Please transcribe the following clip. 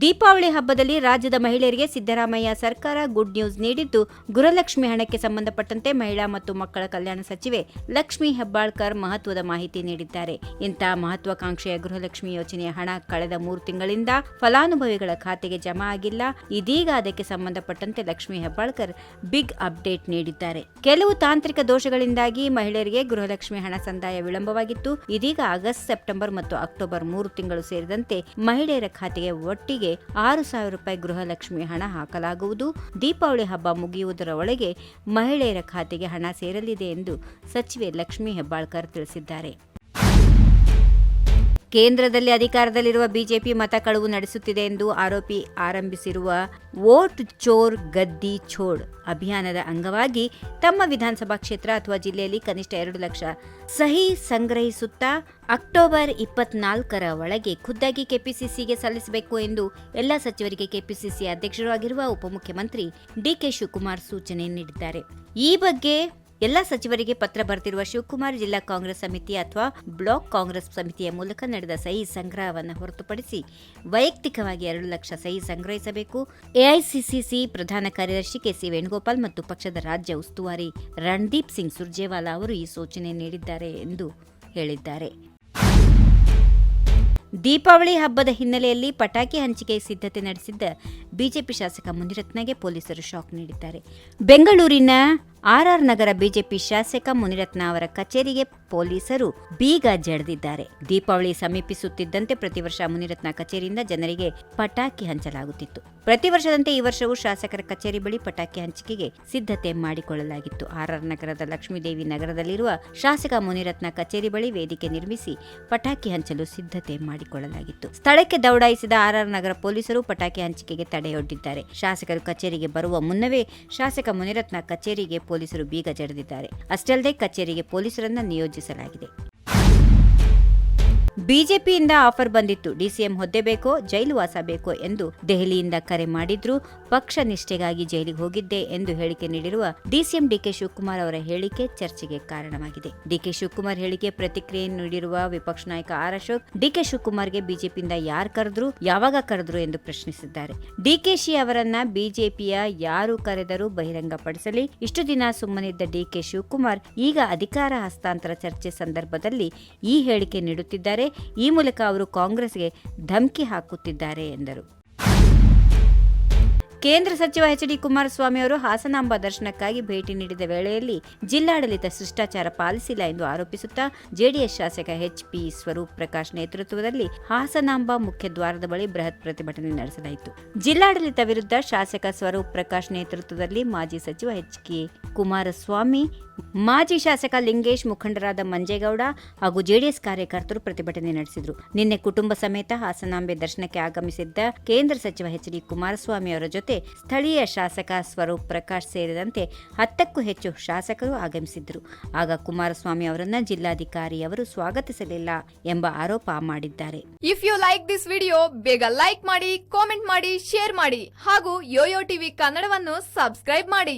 ದೀಪಾವಳಿ ಹಬ್ಬದಲ್ಲಿ ರಾಜ್ಯದ ಮಹಿಳೆಯರಿಗೆ ಸಿದ್ದರಾಮಯ್ಯ ಸರ್ಕಾರ ಗುಡ್ ನ್ಯೂಸ್ ನೀಡಿದ್ದು, ಗೃಹಲಕ್ಷ್ಮಿ ಹಣಕ್ಕೆ ಸಂಬಂಧಪಟ್ಟಂತೆ ಮಹಿಳಾ ಮತ್ತು ಮಕ್ಕಳ ಕಲ್ಯಾಣ ಸಚಿವೆ ಲಕ್ಷ್ಮಿ ಹೆಬ್ಬಾಳ್ಕರ್ ಮಹತ್ವದ ಮಾಹಿತಿ ನೀಡಿದ್ದಾರೆ. ಇಂತಹ ಮಹತ್ವಾಕಾಂಕ್ಷೆಯ ಗೃಹಲಕ್ಷ್ಮಿ ಯೋಜನೆಯ ಹಣ ಕಳೆದ ಮೂರು ತಿಂಗಳಿಂದ ಫಲಾನುಭವಿಗಳ ಖಾತೆಗೆ ಜಮಾ ಆಗಿಲ್ಲ. ಇದೀಗ ಅದಕ್ಕೆ ಸಂಬಂಧಪಟ್ಟಂತೆ ಲಕ್ಷ್ಮಿ ಹೆಬ್ಬಾಳ್ಕರ್ ಬಿಗ್ ಅಪ್ಡೇಟ್ ನೀಡಿದ್ದಾರೆ. ಕೆಲವು ತಾಂತ್ರಿಕ ದೋಷಗಳಿಂದಾಗಿ ಮಹಿಳೆಯರಿಗೆ ಗೃಹಲಕ್ಷ್ಮಿ ಹಣ ಸಂದಾಯ ವಿಳಂಬವಾಗಿತ್ತು. ಇದೀಗ ಆಗಸ್ಟ್, ಸೆಪ್ಟೆಂಬರ್ ಮತ್ತು ಅಕ್ಟೋಬರ್ ಮೂರು ತಿಂಗಳು ಸೇರಿದಂತೆ ಮಹಿಳೆಯರ ಖಾತೆಗೆ ಒಟ್ಟಿಗೆ ಆರು ಸಾವಿರ ರೂಪಾಯಿ ಗೃಹಲಕ್ಷ್ಮಿ ಹಣ ಹಾಕಲಾಗುವುದು. ದೀಪಾವಳಿ ಹಬ್ಬ ಮುಗಿಯುವುದರ ಒಳಗೆ ಮಹಿಳೆಯರ ಖಾತೆಗೆ ಹಣ ಸೇರಲಿದೆ ಎಂದು ಸಚಿವೆ ಲಕ್ಷ್ಮಿ ಹೆಬ್ಬಾಳ್ಕರ್ ತಿಳಿಸಿದ್ದಾರೆ. ಕೇಂದ್ರದಲ್ಲಿ ಅಧಿಕಾರದಲ್ಲಿರುವ ಬಿಜೆಪಿ ಮತ ಕಳುವು ನಡೆಸುತ್ತಿದೆ ಎಂದು ಆರೋಪಿ ಆರಂಭಿಸಿರುವ ವೋಟ್ ಚೋರ್ ಗದ್ದಿ ಛೋಡ್ ಅಭಿಯಾನದ ಅಂಗವಾಗಿ ತಮ್ಮ ವಿಧಾನಸಭಾ ಕ್ಷೇತ್ರ ಅಥವಾ ಜಿಲ್ಲೆಯಲ್ಲಿ ಕನಿಷ್ಠ ಎರಡು ಲಕ್ಷ ಸಹಿ ಸಂಗ್ರಹಿಸುತ್ತಾ ಅಕ್ಟೋಬರ್ ಇಪ್ಪತ್ನಾಲ್ಕರ ಒಳಗೆ ಖುದ್ದಾಗಿ ಕೆಪಿಸಿಸಿಗೆ ಸಲ್ಲಿಸಬೇಕು ಎಂದು ಎಲ್ಲ ಸಚಿವರಿಗೆ ಕೆಪಿಸಿಸಿ ಅಧ್ಯಕ್ಷರಾಗಿರುವ ಉಪಮುಖ್ಯಮಂತ್ರಿ ಡಿಕೆ ಶಿವಕುಮಾರ್ ಸೂಚನೆ ನೀಡಿದ್ದಾರೆ. ಈ ಬಗ್ಗೆ ಎಲ್ಲ ಸಚಿವರಿಗೆ ಪತ್ರ ಬರೆದಿರುವ ಶಿವಕುಮಾರ್ ಜಿಲ್ಲಾ ಕಾಂಗ್ರೆಸ್ ಸಮಿತಿ ಅಥವಾ ಬ್ಲಾಕ್ ಕಾಂಗ್ರೆಸ್ ಸಮಿತಿಯ ಮೂಲಕ ನಡೆದ ಸಹಿ ಸಂಗ್ರಹವನ್ನು ಹೊರತುಪಡಿಸಿ ವೈಯಕ್ತಿಕವಾಗಿ ಎರಡು ಲಕ್ಷ ಸಹಿ ಸಂಗ್ರಹಿಸಬೇಕು. ಎಐಸಿಸಿಸಿ ಪ್ರಧಾನ ಕಾರ್ಯದರ್ಶಿ ಕೆಸಿ ವೇಣುಗೋಪಾಲ್ ಮತ್ತು ಪಕ್ಷದ ರಾಜ್ಯ ಉಸ್ತುವಾರಿ ರಣದೀಪ್ ಸಿಂಗ್ ಸುರ್ಜೇವಾಲಾ ಅವರು ಈ ಸೂಚನೆ ನೀಡಿದ್ದಾರೆ ಎಂದು ಹೇಳಿದ್ದಾರೆ. ದೀಪಾವಳಿ ಹಬ್ಬದ ಹಿನ್ನೆಲೆಯಲ್ಲಿ ಪಟಾಕಿ ಹಂಚಿಕೆ ಸಿದ್ಧತೆ ನಡೆಸಿದ್ದ ಬಿಜೆಪಿ ಶಾಸಕ ಮುನಿರತ್ನಗೆ ಪೊಲೀಸರು ಶಾಕ್ ನೀಡಿದ್ದಾರೆ. ಬೆಂಗಳೂರಿನ ಆರ್ಆರ್ ನಗರ ಬಿಜೆಪಿ ಶಾಸಕ ಮುನಿರತ್ನ ಅವರ ಕಚೇರಿಗೆ ಪೊಲೀಸರು ಬೀಗ ಜಡಿದಿದ್ದಾರೆ. ದೀಪಾವಳಿ ಸಮೀಪಿಸುತ್ತಿದ್ದಂತೆ ಪ್ರತಿ ವರ್ಷ ಮುನಿರತ್ನ ಕಚೇರಿಯಿಂದ ಜನರಿಗೆ ಪಟಾಕಿ ಹಂಚಲಾಗುತ್ತಿತ್ತು. ಪ್ರತಿ ವರ್ಷದಂತೆ ಈ ವರ್ಷವೂ ಶಾಸಕರ ಕಚೇರಿ ಬಳಿ ಪಟಾಕಿ ಹಂಚಿಕೆಗೆ ಸಿದ್ಧತೆ ಮಾಡಿಕೊಳ್ಳಲಾಗಿತ್ತು. ಆರ್ಆರ್ ನಗರದ ಲಕ್ಷ್ಮೀದೇವಿ ನಗರದಲ್ಲಿರುವ ಶಾಸಕ ಮುನಿರತ್ನ ಕಚೇರಿ ಬಳಿ ವೇದಿಕೆ ನಿರ್ಮಿಸಿ ಪಟಾಕಿ ಹಂಚಲು ಸಿದ್ಧತೆ ಮಾಡಿಕೊಳ್ಳಲಾಗಿತ್ತು. ಸ್ಥಳಕ್ಕೆ ದೌಡಾಯಿಸಿದ ಆರ್ಆರ್ ನಗರ ಪೊಲೀಸರು ಪಟಾಕಿ ಹಂಚಿಕೆಗೆ ತಡೆಯೊಡ್ಡಿದ್ದಾರೆ. ಶಾಸಕರು ಕಚೇರಿಗೆ ಬರುವ ಮುನ್ನವೇ ಶಾಸಕ ಮುನಿರತ್ನ ಕಚೇರಿಗೆ ಪೊಲೀಸರು ಬೀಗ ಜಡಿದಿದ್ದಾರೆ. ಅಷ್ಟೇ ಅಲ್ಲದೆ ಕಚೇರಿಗೆ ಪೊಲೀಸರನ್ನ ನಿಯೋಜಿಸಲಾಗಿದೆ ಬಿಜೆಪಿಯಿಂದ ಆಫರ್ ಬಂದಿತ್ತು. ಡಿಸಿಎಂ ಹುದ್ದೆ ಬೇಕೋ, ಜೈಲು ವಾಸ ಬೇಕೋ ಎಂದು ದೆಹಲಿಯಿಂದ ಕರೆ ಮಾಡಿದ್ರು. ಪಕ್ಷ ನಿಷ್ಠೆಗಾಗಿ ಜೈಲಿಗೆ ಹೋಗಿದ್ದೆ ಎಂದು ಹೇಳಿಕೆ ನೀಡಿರುವ ಡಿಸಿಎಂ ಡಿಕೆ ಶಿವಕುಮಾರ್ ಅವರ ಹೇಳಿಕೆ ಚರ್ಚೆಗೆ ಕಾರಣವಾಗಿದೆ. ಡಿಕೆ ಶಿವಕುಮಾರ್ ಹೇಳಿಕೆ ಪ್ರತಿಕ್ರಿಯೆ ನೀಡಿರುವ ವಿಪಕ್ಷ ನಾಯಕ ಆರ್ ಅಶೋಕ್ ಡಿಕೆ ಶಿವಕುಮಾರ್ಗೆ ಬಿಜೆಪಿಯಿಂದ ಯಾರು ಕರೆದ್ರು, ಯಾವಾಗ ಕರೆದ್ರು ಎಂದು ಪ್ರಶ್ನಿಸಿದ್ದಾರೆ. ಡಿಕೆಶಿ ಅವರನ್ನ ಬಿಜೆಪಿಯ ಯಾರು ಕರೆದರೂ ಬಹಿರಂಗಪಡಿಸಲಿ. ಇಷ್ಟು ದಿನ ಸುಮ್ಮನಿದ್ದ ಡಿಕೆ ಶಿವಕುಮಾರ್ ಈಗ ಅಧಿಕಾರ ಹಸ್ತಾಂತರ ಚರ್ಚೆ ಸಂದರ್ಭದಲ್ಲಿ ಈ ಹೇಳಿಕೆ ನೀಡುತ್ತಿದ್ದಾರೆ. ಈ ಮೂಲಕ ಅವರು ಕಾಂಗ್ರೆಸ್ಗೆ ಧಮಕಿ ಹಾಕುತ್ತಿದ್ದಾರೆ ಎಂದರು. ಕೇಂದ್ರ ಸಚಿವ ಎಚ್ ಡಿ ಕುಮಾರಸ್ವಾಮಿ ಅವರು ಹಾಸನಾಂಬ ದರ್ಶನಕ್ಕಾಗಿ ಭೇಟಿ ನೀಡಿದ ವೇಳೆಯಲ್ಲಿ ಜಿಲ್ಲಾಡಳಿತ ಶಿಷ್ಟಾಚಾರ ಪಾಲಿಸಿಲ್ಲ ಎಂದು ಆರೋಪಿಸುತ್ತಾ ಜೆಡಿಎಸ್ ಶಾಸಕ ಎಚ್ ಪಿ ಸ್ವರೂಪ್ ಪ್ರಕಾಶ್ ನೇತೃತ್ವದಲ್ಲಿ ಹಾಸನಾಂಬ ಮುಖ್ಯ ದ್ವಾರದ ಬಳಿ ಬೃಹತ್ ಪ್ರತಿಭಟನೆ ನಡೆಸಲಾಯಿತು. ಜಿಲ್ಲಾಡಳಿತ ವಿರುದ್ಧ ಶಾಸಕ ಸ್ವರೂಪ್ ಪ್ರಕಾಶ್ ನೇತೃತ್ವದಲ್ಲಿ ಮಾಜಿ ಸಚಿವ ಎಚ್ ಕೆ ಕುಮಾರಸ್ವಾಮಿ, ಮಾಜಿ ಶಾಸಕ ಲಿಂಗೇಶ್ ಮುಖಂಡರಾದ ಮಂಜೇಗೌಡ ಹಾಗೂ ಜೆಡಿಎಸ್ ಕಾರ್ಯಕರ್ತರು ಪ್ರತಿಭಟನೆ ನಡೆಸಿದರು. ನಿನ್ನೆ ಕುಟುಂಬ ಸಮೇತ ಹಾಸನಾಂಬೆ ದರ್ಶನಕ್ಕೆ ಆಗಮಿಸಿದ್ದ ಕೇಂದ್ರ ಸಚಿವ ಎಚ್ ಡಿ ಕುಮಾರಸ್ವಾಮಿ ಅವರ ಜೊತೆ ಸ್ಥಳೀಯ ಶಾಸಕ ಸ್ವರೂಪ್ ಪ್ರಕಾಶ್ ಸೇರಿದಂತೆ ಹತ್ತಕ್ಕೂ ಹೆಚ್ಚು ಶಾಸಕರು ಆಗಮಿಸಿದ್ದರು. ಆಗ ಕುಮಾರಸ್ವಾಮಿ ಅವರನ್ನ ಜಿಲ್ಲಾಧಿಕಾರಿಯವರು ಸ್ವಾಗತಿಸಲಿಲ್ಲ ಎಂಬ ಆರೋಪ ಮಾಡಿದ್ದಾರೆ. If you like this video ಬೇಗ ಲೈಕ್ ಮಾಡಿ ಕಾಮೆಂಟ್ ಮಾಡಿ ಶೇರ್ ಮಾಡಿ ಹಾಗೂ ಯೋಯೋ ಟಿವಿ ಕನ್ನಡವನ್ನು ಸಬ್ಸ್ಕ್ರೈಬ್ ಮಾಡಿ.